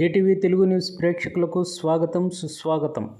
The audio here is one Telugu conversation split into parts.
జేటీవీ తెలుగు న్యూస్ ప్రేక్షకులకు స్వాగతం సుస్వాగతం.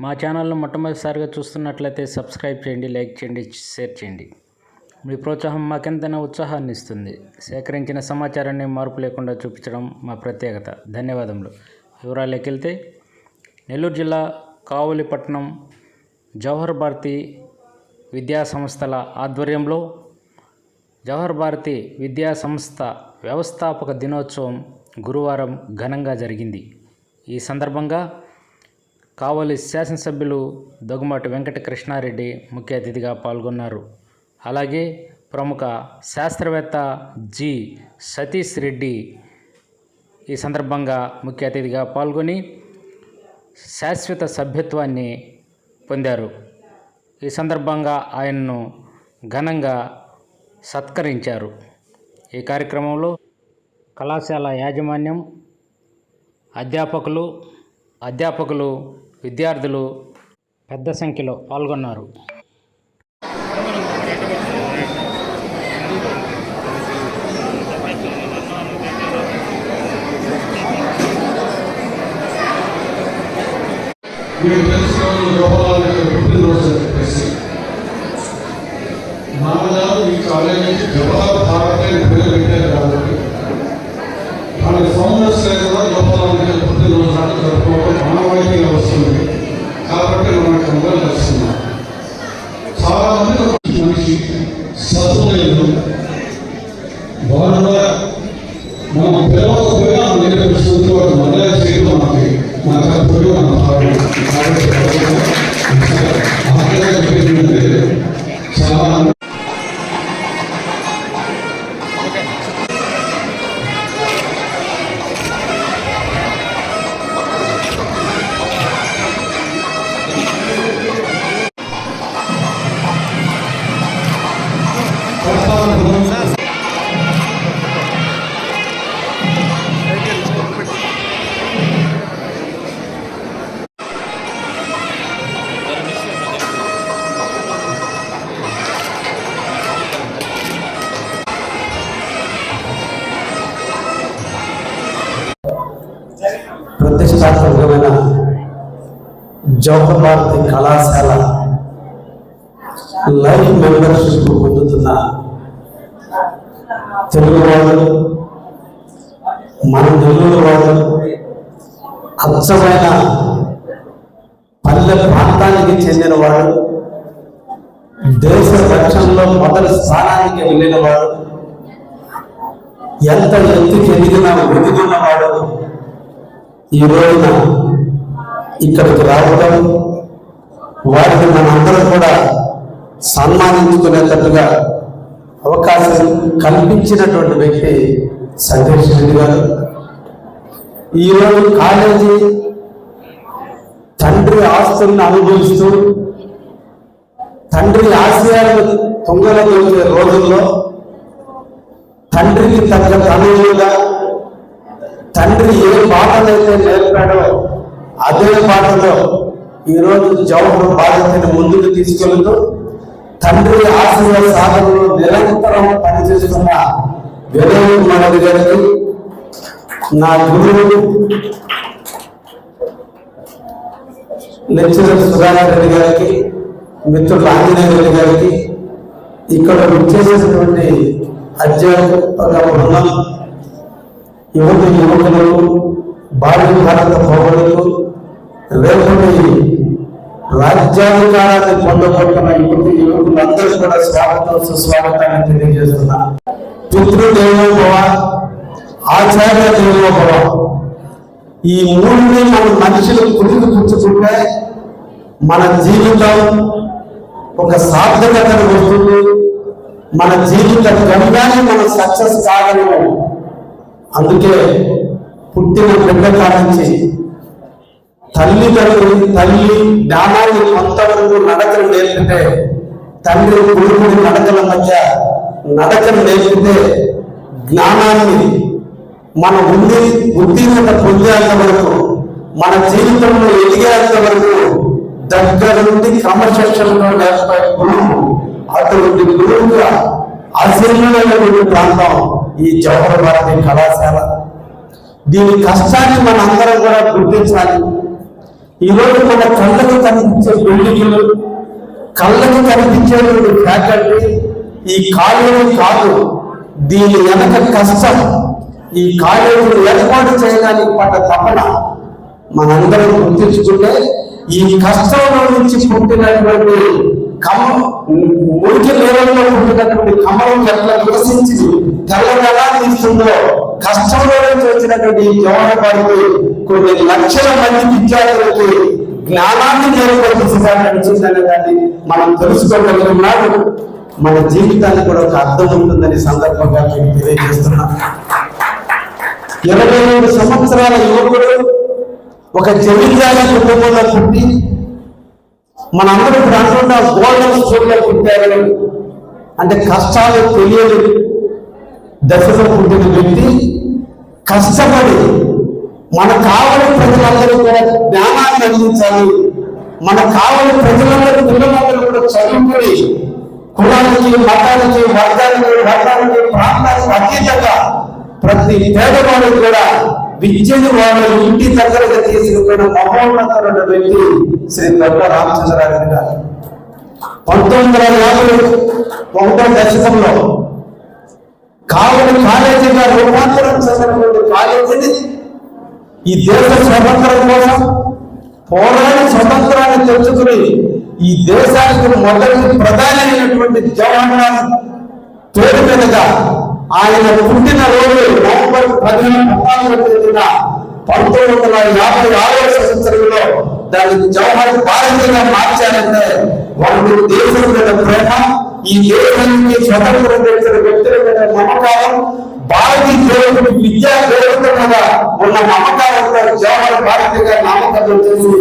మా ఛానల్ను మొట్టమొదటిసారిగా చూస్తున్నట్లయితే సబ్స్క్రైబ్ చేయండి లైక్ చేయండి షేర్ చేయండి. మీ ప్రోత్సాహం మాకెంతైనా ఉత్సాహాన్ని ఇస్తుంది. సేకరించిన సమాచారాన్ని మార్పు లేకుండా చూపించడం మా ప్రత్యేకత. ధన్యవాదములు. వివరాలకెళ్తే వెళ్తే నెల్లూరు జిల్లా కావలిపట్నం జవహర్ భారతి విద్యా సంస్థల ఆధ్వర్యంలో జవహర్ భారతి విద్యా సంస్థ వ్యవస్థాపక దినోత్సవం గురువారం ఘనంగా జరిగింది. ఈ సందర్భంగా కావలి శాసనసభ్యులు దగ్గుమాటి వెంకట కృష్ణారెడ్డి ముఖ్య అతిథిగా పాల్గొన్నారు. అలాగే ప్రముఖ శాస్త్రవేత్త జి. సతీష్ రెడ్డి ఈ సందర్భంగా ముఖ్య అతిథిగా పాల్గొని శాశ్వత సభ్యత్వాన్ని పొందారు. ఈ సందర్భంగా ఆయన్ను ఘనంగా సత్కరించారు. ఈ కార్యక్రమంలో కళాశాల యాజమాన్యం అధ్యాపకులు అధ్యాపకులు విద్యార్థులు పెద్ద సంఖ్యలో పాల్గొన్నారు. మీరు తెలుసుకోవాలి Romanos ప్రతిష్టాత్మకమైన జవహర్ భారతి కళాశాల లైఫ్ మెంబర్షిప్ పొందుతున్న తెలుగు వాళ్ళు మన నెల్లూరు వాళ్ళు అచ్చమైన పల్లె ప్రాంతానికి చెందిన వాళ్ళు దేశ రక్షణలో మొదటి స్థానానికి వెళ్ళిన వాడు ఎంత ఎత్తుకి ఎదిగిన ఎదుగున్నవాడు ఈ రోజున ఇక్కడికి రావడం వారిని మనందరం కూడా సన్మానించుకునేటట్టుగా అవకాశం కల్పించినటువంటి వ్యక్తి సతీష్ రెడ్డి గారు. ఈరోజు కాలేజీ తండ్రి ఆస్తులను అనుభవిస్తూ తండ్రి ఆశయాలను తొంగలో రోజుల్లో తండ్రికి తగ్గ తనువులుగా తండ్రి ఏ బాటలైతే నేర్పాడో అదే బాటలో ఈరోజు జవహర్ బాధ్యతను ముందుకు తీసుకెళ్తూ తండ్రి ఆశ్రయ సాధనలో నిరంతరం పనిచేస్తున్న వినయ్ మనది గారికి నా గురువు లెక్చరర్ సుధాకర్ రెడ్డి గారికి మిత్రులు ఆంజనేయ రెడ్డి గారికి ఇక్కడ విచ్చేసినటువంటి అధ్యాపక బృందం యువత యువకులకు బాల్య భారత పౌరులకు రేపటి రాజ్యాధికారాన్ని పొందబోతున్న యువతి యువకులందరూ కూడా స్వాగతం సుస్వాగతాన్ని తెలియజేస్తున్నా. పితృదేవోభవ ఆచార్య దేవోభవ ఈ మూడుని మన మనుషులు పుట్టుకు పుచ్చుకుంటే మన జీవితం ఒక సార్థకతను వస్తుంది మన జీవిత గమ్యాన్ని మనం సక్సెస్ కాగలము. అందుకే పుట్టిన బిడ్డ కానించి తల్లి తల్లి తల్లి జ్ఞానాన్ని కొంతవరకు నడకలు నేర్పితే తండ్రి కొడుకుడి నడకల మధ్య నడకలు నేర్పితే జ్ఞానాన్ని మన ఉండి ఉత్తీర్ణత పొందేంత వరకు మన జీవితంలో ఎదిగేంత వరకు దగ్గర నుండి క్రమశిక్షణలో నేర్పే గురువు అటువంటి గురువుగా ఆశీర్వైనటువంటి ప్రాంతం. ఈ జవహర్ భారతి కళాశాల. దీని కష్టాన్ని మన అందరం కూడా గుర్తించాలి. ఈరోజు మన కళ్ళకు కనిపించే బిల్డింగ్లు కళ్ళకు కనిపించేటువంటి ఫ్యాకల్టీ ఈ కాలేజీ కాదు దీని వెనక కష్టం. ఈ కాలేజీని ఏర్పాటు చేయడానికి పడ్డ తపన మనందరం గుర్తించుకుంటే ఈ కష్టంలో నుంచి పుట్టినటువంటి కమ మురికి నేలలో పుట్టినటువంటి కమలం ఎట్లా వికసించి ఎలా తీస్తుందో కష్టంలో నుంచి వచ్చినటువంటి ఈ కొన్ని లక్షల మంది విద్యార్థులకి జ్ఞానాన్ని నేర్పడిచిందనే దాన్ని మనం తెలుసుకోగలుగుతున్నాడు మన జీవితానికి కూడా ఒక అర్థం ఉంటుందని సందర్భంగా నేను తెలియజేస్తున్నా. ఇరవై మూడు సంవత్సరాల యువకుడు ఒక జమీందారి కుటుంబంలో పుట్టి మనందరూ ఇప్పుడు అనుకుంటా గోల్డెన్ స్కూల్లో పుట్టారు. అంటే కష్టాలు తెలియదు. దశలో పుట్టిన వ్యక్తి కష్టపడి మన కావలి ప్రజలందరూ కూడా జ్ఞానాన్ని అందించాలి. మన కావలి ప్రజలందరూ పిల్లలందరూ కూడా చదువుకొని కులానికి మతానికి వర్గానికి వర్గానికి ప్రాంతానికి అతీతంగా ప్రతి పేదవాడు కూడా విద్యను వాళ్ళ ఇంటి దగ్గరగా తీసుకుపోయిన మహోన్నతమైన వ్యక్తి శ్రీ దొడ్డ రామచంద్రరావు గారు. పంతొమ్మిది వందల యాభై ఒకటో దశకంలో కావలి కాలేజీగా రూపాంతరం చెందినటువంటి కాలేజీని ఈ దేశ స్వతంత్రం కోసం పోరాడి స్వతంత్రాన్ని తెచ్చుకుని ఈ దేశానికి మొదటి ప్రధానమైనటువంటి అయినటువంటి జవహర్లాల్ పేరు మీదుగా ఆయన పుట్టిన రోజు నవంబర్ పదిహేను పద్నాలుగు తేదీన పంతొమ్మిది వందల యాభై ఆరో సంవత్సరంలో దాన్ని జవహర్ భారతిగా మార్చాలంటే వాళ్ళు దేశం మీద ప్రేమ ఈ దేశానికి స్వతంత్రం తెచ్చిన వ్యక్తుల మీద నమ్మకాలం భారతీయ దేవుడు విద్యా దేవత ఉన్న నమ్మకాలంతో జవహర్ భారతిగా నామకరణం చేసి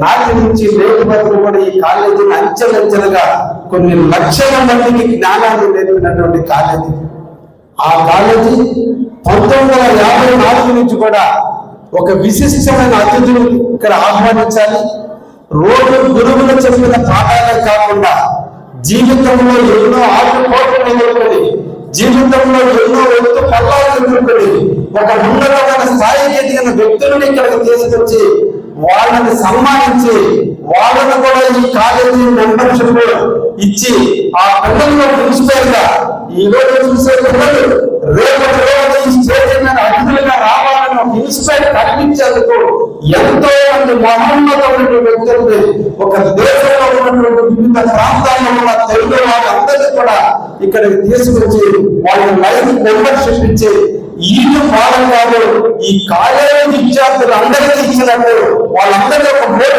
నాటి నుంచి నేటి వరకు కూడా ఈ కాలేజీని అంచెలంచెలుగా కొన్ని లక్షల మందికి జ్ఞానాన్ని నేర్పినటువంటి కాలేజీ. ఆ కాలేజీ పంతొమ్మిది వందల యాభై నాలుగు నుంచి కూడా ఒక విశిష్టమైన అతిథులు ఇక్కడ ఆహ్వానించాలి. రోడ్డు గురువులు చెప్పిన పాఠాలే కాకుండా జీవితంలో ఎన్నో ఆటుపోట్లు ఎదుర్కొని జీవితంలో ఎన్నో ఎత్తు పల్లాలు ఎదుర్కొని ఒక ఉన్నతమైన స్థాయికి ఎదిగిన వ్యక్తులను ఇక్కడికి తీసుకొచ్చి వాళ్ళని సన్మానించి వాళ్ళను కూడా ఈ కాలేజీ మెంబర్షిప్ ఇచ్చి ఆ పిల్లల్లో ప్రిన్సిపల్గా ఈ రోజు చూసే పిల్లలు రేపటి రోజు ఈ స్టేజ్ అతిథులుగా రావాలని ఒక ఇన్స్పైర్ కల్పించేందుకు ఎంతో మంది మహోన్నతమైన వ్యక్తుల్ని ఒక దేశంలో ఉన్నటువంటి వివిధ ప్రాంతాల్లో ఉన్న తెలుగు వాళ్ళందరినీ కూడా ఇక్కడికి తీసుకొచ్చి వాళ్ళ లైఫ్ మెంబర్షిప్ ఇచ్చి ఈయన భాగం కాదు ఈ కాలేజీ విద్యార్థులు అందరికీ ఇచ్చినట్టు వాళ్ళందరినీ ఒక మోటివేట్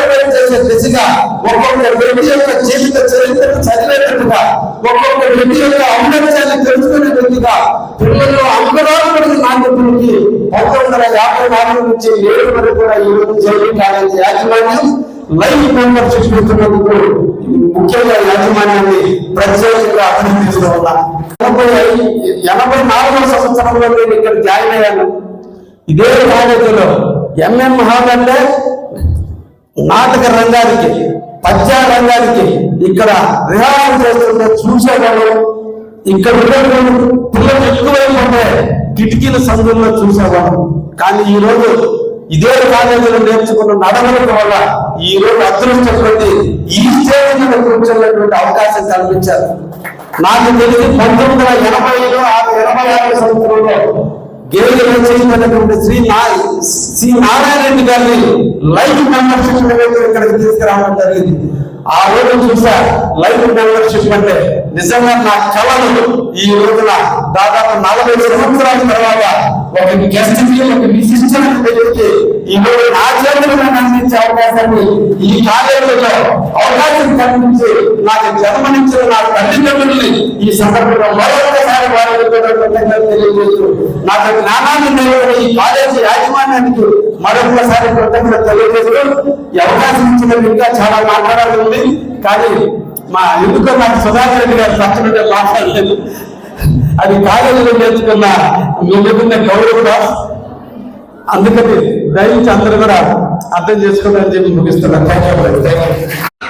ఒక్కొక్క వ్యక్తి యొక్క జీవిత చరిత్రను చదివేటట్టుగా ఒక్కొక్క వ్యక్తి యొక్క ఔన్నత్యాన్ని తెలుసుకునే వ్యక్తిగా పిల్లలు అంకురాత్మక నాణ్యతలకి పంతొమ్మిది వందల యాభై నాలుగు నుంచి నేడు వరకు కూడా ఈ రోజు జేబీ కాలేజీ యాజమాన్యం లైవ్ మెంబర్ చూసుకుంటున్నందుకు ముఖ్యంగా యాజమాన్యాన్ని ప్రత్యేకంగా అభినందిస్తూ ఉన్నా. ఎనభై ఎనభై నాలుగవ సంవత్సరంలో నేను ఇక్కడ జాయిన్ అయ్యాను. ఇదే కాలేజీలో ఎంఎం హాల్ అంటే నాటక రంగానికి పద్య రంగానికి ఇక్కడ రిహార్సల్ చేస్తుంటే చూసేవాళ్ళు ఇక్కడ ఉన్నటువంటి పిల్లలు ఎక్కువైపోతే కిటికీల సందుల్లో చూసేవాళ్ళం కానీ ఈ రోజు ఇదే కాలేజీలో నేర్చుకున్న నడవడం వల్ల ఈ రోజు అదృష్టం ఈ స్టేజ్ కూర్చున్నటువంటి అవకాశం కల్పించారు. నాకు తెలిసి పంతొమ్మిది వందల ఎనభైలో ఆరు ఎనభై ఆరు సంవత్సరంలో గేలి రచయితైనటువంటి శ్రీ శ్రీ నారాయణ రెడ్డి గారిని లైఫ్ మెంబర్షిప్ ఇక్కడికి తీసుకురావడం జరిగింది. ఆ రోజు చూసా లైఫ్ మెంబర్షిప్ అంటే నిజంగా నా కళలు ఈ రోజున దాదాపు నలభై సంవత్సరాల తర్వాత ఒక గెస్ట్కి ఒక విశిష్టమైన వ్యక్తికి ఈ రోజు నా చేతులు అందించే అవకాశాన్ని ఈ కాలేజీలో అవకాశం కల్పించి నాకు జన్మనిచ్చిన నా తల్లిదండ్రుల్ని ఈ సందర్భంగా మరొకసారి వారికి తెలియజేస్తూ నాకు జ్ఞానాన్ని నేర్పిన ఈ కాలేజీ యాజమాన్యానికి మరొకసారి కృతజ్ఞత తెలియజేస్తూ ఈ అవకాశం ఇచ్చినందుకు ఇంకా చాలా మాట్లాడాలి ఉంది. కానీ మా ఎందుకో నాకు సుధాకర్ రెడ్డి గారు పక్కన మాట్లాడలేదు. అది కాలేజీలో నేర్చుకున్న మీ గౌరవ గౌరవం అందుకని దయచేసి అందరూ కూడా అర్థం చేసుకోవాలని చెప్పి ముగిస్తున్నా. Thank you thank you